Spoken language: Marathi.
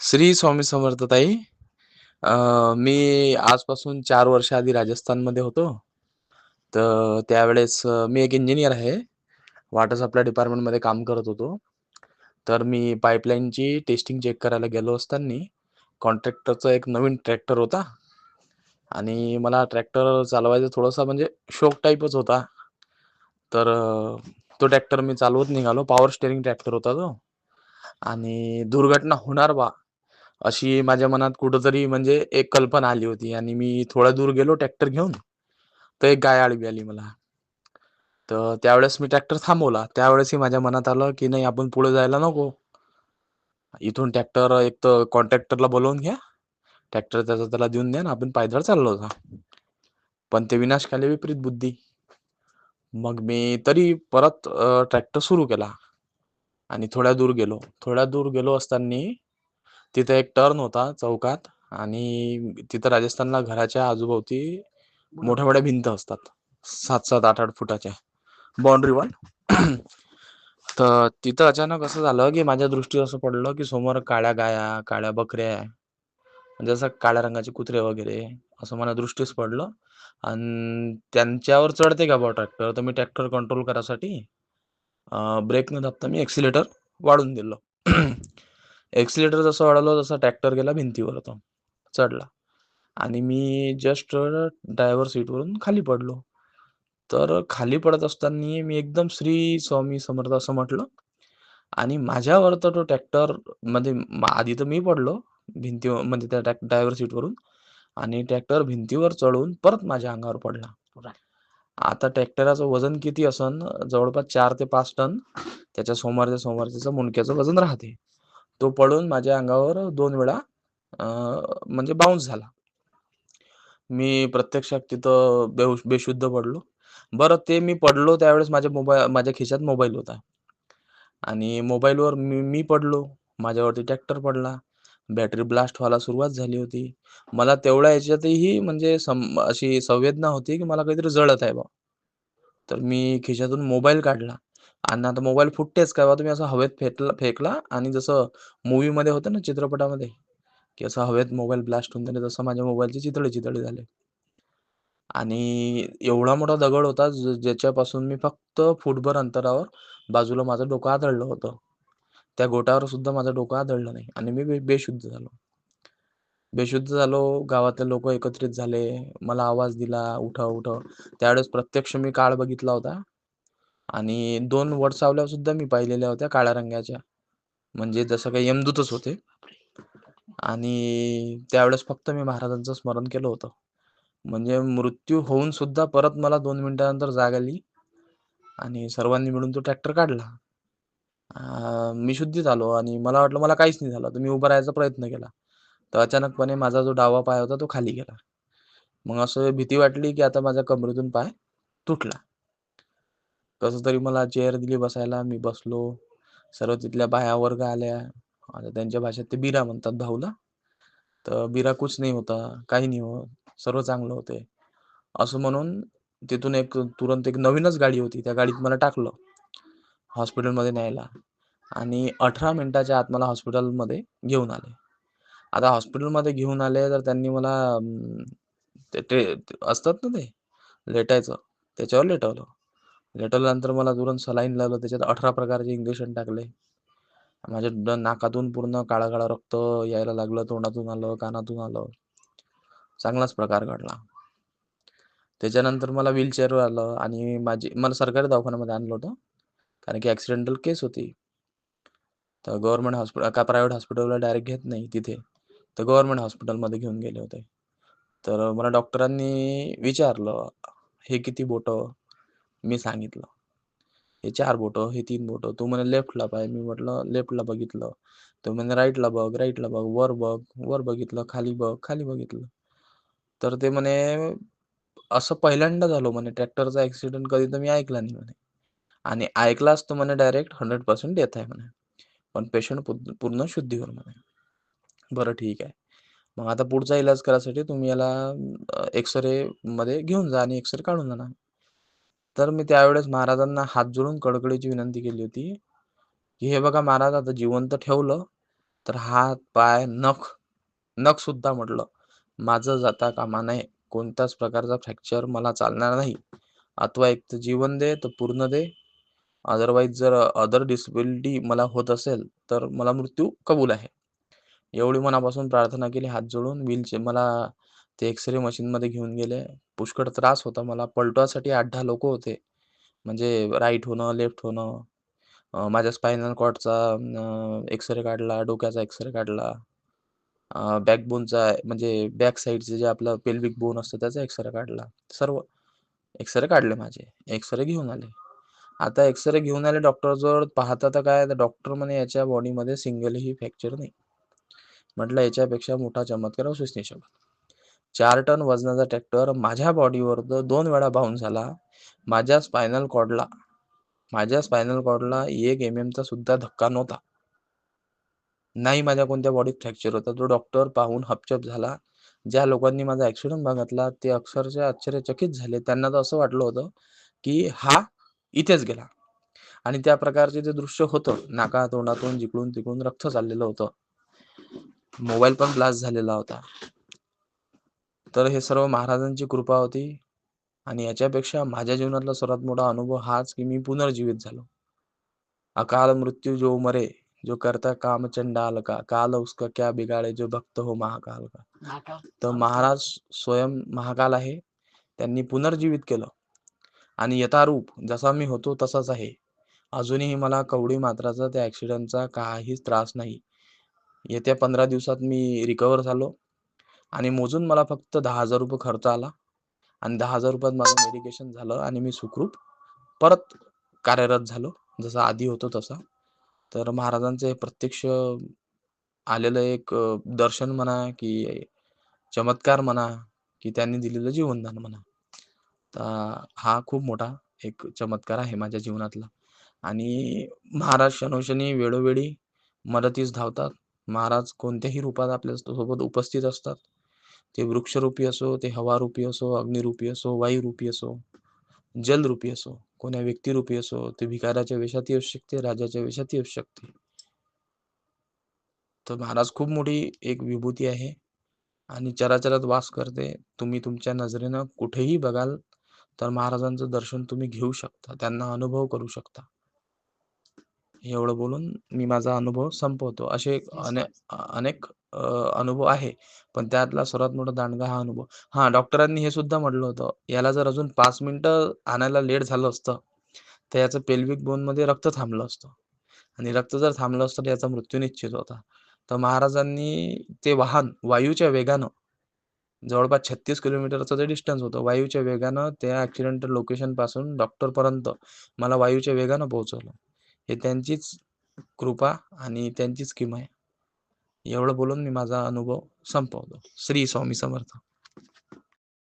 श्री स्वामी समर्थताई मी आजपासून चार वर्ष आधी राजस्थानमध्ये होतो. तर त्यावेळेस मी एक इंजिनियर आहे. वॉटर सप्लाय डिपार्टमेंटमध्ये काम करत होतो. तर मी पाईपलाईनची टेस्टिंग चेक करायला गेलो असताना कॉन्ट्रॅक्टरचा एक नवीन ट्रॅक्टर होता आणि मला ट्रॅक्टर चालवायचा थोडासा म्हणजे शोक टाईपच होता. तर तो ट्रॅक्टर मी चालवत निघालो. पॉवर स्टेअरिंग ट्रॅक्टर होता तो आणि दुर्घटना होणार बा, अशी माझ्या मनात कुठंतरी म्हणजे एक कल्पना आली होती आणि मी थोड्या दूर गेलो ट्रॅक्टर घेऊन, तर एक गाय आडवी आली मला. तर त्यावेळेस मी ट्रॅक्टर थांबवला. त्यावेळेसही माझ्या मनात आलं, की नाही आपण पुढे जायला नको. इथून ट्रॅक्टर एक तर कॉन्ट्रॅक्टरला बोलवून घ्या. ट्रॅक्टर त्याचा त्याला देऊन द्या आणि आपण पायदळ चाललो होता पण ते विनाशकाली विपरीत बुद्धी. मग मी तरी परत ट्रॅक्टर सुरू केला आणि थोड्या दूर गेलो. थोड्या दूर गेलो असताना तिथे एक टर्न होता चौकात आणि तिथं राजस्थानला घराच्या आजूभोवती मोठ्या-मोठ्या भिंत असतात. 7-7, 8-8 फुटाच्या बाउंड्री वॉल. तर तिथं अचानक असं झालं, की माझ्या दृष्टीत असं पडलं, की समोर काळ्या गाया, काळ्या बकऱ्या, म्हणजे असं काळ्या रंगाचे कुत्रे वगैरे असं मला दृष्टीस पडलं आणि त्यांच्यावर चढते का बुवा ट्रॅक्टर, तर मी ट्रॅक्टर कंट्रोल करायसाठी ब्रेक न दाबता मी एक्सिलेटर वाढून दिलं. एक्सिलेटर जसं वाढवलं तसा ट्रॅक्टर गेला भिंतीवर तो. चढला. आणि मी जस्ट ड्रायव्हर सीटवरून खाली पडलो. तर खाली पडत असताना मी एकदम श्री स्वामी समर्थ असं म्हटलं. आणि माझ्यावर तर तो ट्रॅक्टरमध्ये आधी तर मी पडलो भिंतीवर म्हणजे त्या ड्रायव्हर सीटवरून आणि ट्रॅक्टर भिंतीवर चढून परत माझ्या अंगावर पडला. आता ट्रॅक्टराचं वजन किती असन? जवळपास 4 ते 5 टन. त्याच्या सोमारच्या सोमारच्याचं मुंडक्याचं वजन राहते. तो पडून माझ्या अंगावर दोन वेळा म्हणजे बाउन्स झाला. मी प्रत्यक्षात तिथं बेहुश बेशुद्ध पडलो. बरं ते मी पडलो त्यावेळेस माझ्या मोबाईल माझ्या खिशात मोबाईल होता. आणि मोबाईलवर मी मी पडलो. माझ्यावरती ट्रॅक्टर पडला. बॅटरी ब्लास्ट व्हायला सुरुवात झाली होती. मला तेवढ्या याच्यातही म्हणजे सम अशी संवेदना होती, की मला काहीतरी जळत आहे बा. तर मी खिशातून मोबाईल काढला आणि आता मोबाईल फुटतेच काय बा तुम्ही असं हवेत फेकला फेकला आणि जसं मूव्हीमध्ये होतं ना चित्रपटामध्ये, की असं हवेत मोबाईल ब्लास्ट होऊन त्याने तसं माझ्या मोबाईलचे चितळे-चितळे झाले. आणि एवढा मोठा दगड होता ज ज्याच्यापासून मी फक्त फूटभर अंतरावर बाजूला माझं डोकं आदळलं होतं. त्या गोटावर सुद्धा माझं डोकं आदळलं नाही आणि मी बे बेशुद्ध झालो. बेशुद्ध झालो. गावातले लोक एकत्रित झाले. मला आवाज दिला, "उठव, उठव." त्यावेळेस प्रत्यक्ष मी काळ बघितला होता आणि 2 वटसावल्या सुद्धा मी पाहिलेल्या होत्या काळ्या रंगाच्या. म्हणजे जसं काही यमदूतच होते. आणि त्यावेळेस फक्त मी महाराजांचं स्मरण केलं होतं. म्हणजे मृत्यू होऊन सुद्धा परत मला 2 मिनिटानंतर जाग आली आणि सर्वांनी मिळून तो ट्रॅक्टर काढला. मी शुद्धीत आलो आणि मला वाटलं मला काहीच नाही झालं. तर मी उभा राहायचा प्रयत्न केला. तर अचानकपणे माझा जो डावा पाय होता तो खाली गेला. मग असं भीती वाटली, की आता माझ्या कमरेतून पाय तुटला. कसं तरी मला चेअर दिली बसायला. मी बसलो. सर्व तिथल्या बाया वर्ग आल्या. आता त्यांच्या भाषेत ते बिरा म्हणतात भाऊला. तर "बिरा कुछ नाही होता, काही नाही होत, सर्व चांगलं होते असं म्हणून तिथून एक तुरंत एक नवीनच गाडी होती. त्या गाडीत मला टाकलं हॉस्पिटलमध्ये न्यायला आणि 18 मिनिटाच्या आत मला हॉस्पिटलमध्ये घेऊन आले. आता हॉस्पिटलमध्ये घेऊन आले तर त्यांनी मला ते ते असतात ना ते लेटायचं, त्याच्यावर लेटवलं. नंतर मला दुरून सलाईन लावलं. त्याच्यात 18 प्रकारचे इंजेक्शन टाकले. माझ्या नाकातून पूर्ण काळा काळा रक्त यायला लागलं. तोंडातून आलं, कानातून आलं. चांगलाच प्रकार घडला. त्याच्यानंतर मला व्हीलचेअरवर आलं आणि माझी मला सरकारी दवाखान्यामध्ये आणलं होतं. कारण की ॲक्सिडेंटल केस होती. तर गव्हर्नमेंट हॉस्पिटल का प्रायव्हेट हॉस्पिटलला डायरेक्ट घेत नाही तिथे. तर गव्हर्नमेंट हॉस्पिटलमध्ये घेऊन गेले होते. तर मला डॉक्टरांनी विचारलं, "हे किती बोटं?" मी सांगितलं. "हे चार बोटं, हे तीन बोटं." तो म्हणे, "लेफ्टला पाय." मी म्हटलं, "लेफ्टला बघितलं." तो म्हणे, "राईटला बघ, राईटला बघ, वर बघ." वर बघितलं, खाली बघ, खाली बघितलं. तर ते म्हणे, "असं पहिल्यांदा झालं म्हणे ट्रॅक्टरचा ऍक्सिडेंट कधी तर मी ऐकला नाही म्हणे आणि ऐकला असतो म्हणे डायरेक्ट 100% डेथ आहे म्हणे. पण पेशंट पूर्ण शुद्धी शुद्धीवर म्हणे." बरं ठीक आहे. मग आता पुढचा इलाज करायसाठी तुम्ही याला एक्सरे मध्ये घेऊन जा आणि एक्सरे काढून जाणार तर मी त्यावेळेस महाराजांना हात जोडून कडकडीची विनंती केली होती, की "हे बघा महाराज आता जिवंत ठेवलं, तर हात पाय नख नख सुद्धा म्हटलं माझं जाता कामा नये कोणत्याच प्रकारचा फ्रॅक्चर मला चालणार नाही. अथवा एक तर जीवन दे तर पूर्ण दे. अदरवाईज जर अदर डिसेबिलिटी मला होत असेल तर मला मृत्यू कबूल आहे. एवढी मनापासून प्रार्थना केली हात जोडून व्हीलचे मला ते एक्सरे मशीनमध्ये घेऊन गेले. पुष्कळ त्रास होता मला. पलटवासाठी आठ दहा लोक होते. म्हणजे राईट होणं लेफ्ट होणं. अं, माझ्या स्पायनल कॉर्डचा एक्सरे काढला डोक्याचा एक्सरे काढला. बॅकबोनचा म्हणजे बॅक साईडचे जे आपलं पेल्विक बोन असतं त्याचा एक्सरे काढला. सर्व एक्सरे काढले माझे. एक्सरे घेऊन आले. आता एक्सरे घेऊन आले डॉक्टरजवळ पाहता तर काय तर डॉक्टर म्हणे याच्या बॉडीमध्ये सिंगलही फ्रॅक्चर नाही. म्हटलं याच्यापेक्षा मोठा चमत्कार असूच नाही शकत. चार टन वजनाचा ट्रॅक्टर माझ्या बॉडीवर दोन वेळा बाहून झाला. माझ्या स्पायनल कॉर्डला माझ्या स्पायनल कॉर्डला एक एम एमचा सुद्धा धक्का नव्हता. नाही माझ्या कोणत्या बॉडीत फ्रॅक्चर होता. तो डॉक्टर पाहून हपचप झाला. ज्या लोकांनी माझा ऍक्सिडेंट बघितला ते अक्षरशः आश्चर्यचकित झाले. त्यांना तर असं वाटलं होतं की हा इथेच गेला. आणि त्या प्रकारचे ते दृश्य होतं नाका तोंडातून जिकडून तिकडून रक्त चाललेलं होतं. मोबाईल पण ब्लास्ट झालेला होता. तर हे सर्व महाराजांची कृपा होती. आणि याच्यापेक्षा माझ्या जीवनातला सर्वात मोठा अनुभव हाच की मी पुनर्जीवित झालो. अकाल मृत्यू जो मरे जो करता काम चंडाल का काल उसका क्या बिगाडे जो भक्त हो महाकाल का तर महाराज स्वयं महाकाल आहे त्यांनी पुनर्जीवित केलं. आणि यथारूप जसा मी होतो तसाच आहे. अजूनही मला कवडी मात्राचा त्या ॲक्सिडेंटचा काहीच त्रास नाही. येत्या पंधरा दिवसात मी रिकवर झालो. आणि मोजून मला फक्त दहा हजार रुपये खर्च आला. आणि दहा हजार रुपयात माझं मेडिकेशन झालं आणि मी सुखरूप परत कार्यरत झालो. जसं आधी होतो तसा. तर महाराजांचं हे प्रत्यक्ष आलेलं एक दर्शन म्हणा की चमत्कार म्हणा की त्यांनी दिलेलं जीवनदान म्हणा. तर हा खूप मोठा एक चमत्कार आहे माझ्या जीवनातला. आणि महाराज शनोशनी वेळोवेळी मदतीस धावतात. महाराज कोणत्याही रूपात आपल्यासोबत उपस्थित असतात. ते वृक्षरूपी असो ते हवारूपी असो अग्निरूपी असो वायुरूपी असो जलरूपी असो कोण्या व्यक्तिरूपी असो ते भिकाऱ्याच्या वेशातही असू शकते राजाच्या वेशातही असू शकते. तर महाराज खूप मोठी एक विभूती आहे आणि चराचरात वास करते. तुम्ही तुमच्या नजरेनं कुठेही बघाल तर महाराजांचं दर्शन तुम्ही घेऊ शकता त्यांना अनुभव करू शकता. एवढं बोलून मी माझा अनुभव संपवतो. असे अने अनेक अ, अनुभव आहे. पण त्यातला सर्वात मोठा दांडगा हा अनुभव. हा डॉक्टरांनी हे सुद्धा म्हटलं होतं. याला जर अजून पाच मिनिटं आणायला लेट झालं असतं तर याचं पेल्विक बोनमध्ये रक्त थांबलं असतं. आणि रक्त जर थांबलं असतं तर याचा मृत्यू निश्चित होता. तर महाराजांनी ते वाहन वायूच्या वेगानं जवळपास छत्तीस किलोमीटरचं ते डिस्टन्स होतं वायूच्या वेगानं त्या ऍक्सिडेंट लोकेशनपासून डॉक्टर पर्यंत मला वायूच्या वेगानं पोहोचवलं. हे त्यांचीच कृपा आणि त्यांचीच किम आहे एवढं बोलून मी माझा अनुभव संपवतो. श्री स्वामी समर्थ.